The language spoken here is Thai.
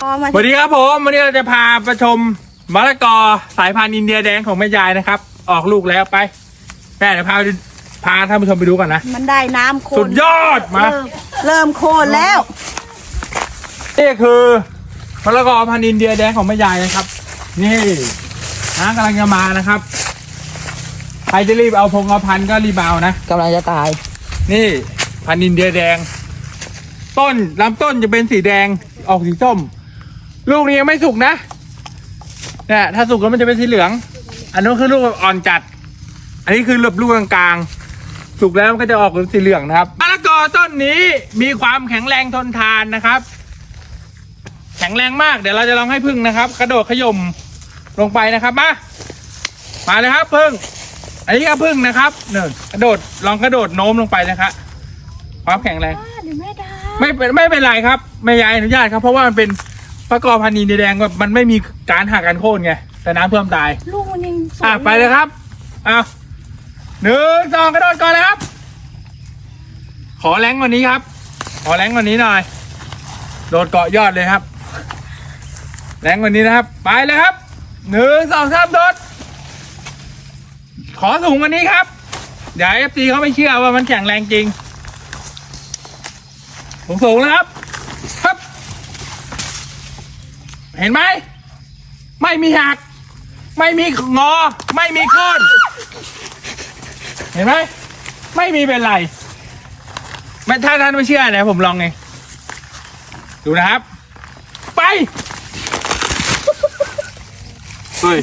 พอมาสวัสดีครับผมวันนี้เราจะพาไปชมมะละกอสายพันธุ์อินเดียแดงของแม่ยายนะครับ ออกลูกแล้วไปแม่เดี๋ยวพาไปดูพาท่านผู้ชมไปดูก่อนนะ มันได้น้ำโคสุนดยอดมา เริ่มเริ่มโคนแล้ว นี่คือมะละกอพันธุ์อินเดียแดงของแม่ยายนะครับ นี่นะกำลังจะมานะครับใครจะรีบเอาพงเอาพันธุ์ก็รีบเอานะ กำลังจะตาย นี่พันธุ์อินเดียแดง ต้นลำต้นจะเป็นสีแดงออกสีส้ม ลูกนี้ยังไม่สุกนะเนี่ยถ้าสุกแล้วมันจะเป็นสีเหลือง อันนู้นคือลูกอ่อนจัด อันนี้คือลูกกลางๆ สุกแล้วมันก็จะออกเป็นสีเหลืองนะครับมะละกอต้นนี้มีความแข็งแรงทนทานนะครับ แข็งแรงมากเดี๋ยวเราจะลองให้พึ่งนะครับ กระโดดขย่มลงไปนะครับมามาเลยครับพึ่งอันนี้ก็พึ่งนะครับหนึ่งกระโดดลองกระโดดโน้มลงไปนะครับความแข็งแรงเดี๋ยวแม่ ไม่เป็นไม่เป็นไรครับไม่ยายอนุญาตครับ เพราะว่ามันเป็นประกอบพันธุ์อินเดียแดงแบบมันไม่มีการหักกันโค่นไงแต่น้ำท่วมตาย ลูกมันยังสวยอะไปเลยครับเอาหนึ่งสองกระโดดก่อนเลยครับ ขอแรงกว่านี้ครับ ขอแรงกว่านี้หน่อย โดดเกาะยอดเลยครับ แรงกว่านี้นะครับ ไปเลยครับหนึ่งสองสามโดด ขอสูงกว่านี้ครับเดี๋ยวเอฟซีเขาไม่เชื่อว่ามันแข็งแรงจริง สูงสูงๆนะครับครับ เห็นไหม ไม่มีหัก ไม่มีงอ ไม่มีโค่นเห็นไหม ไม่มีเป็นไรไม่ถ้าท่านไม่เชื่อนะผมลองเองดูนะครับ ไป เฮ้ย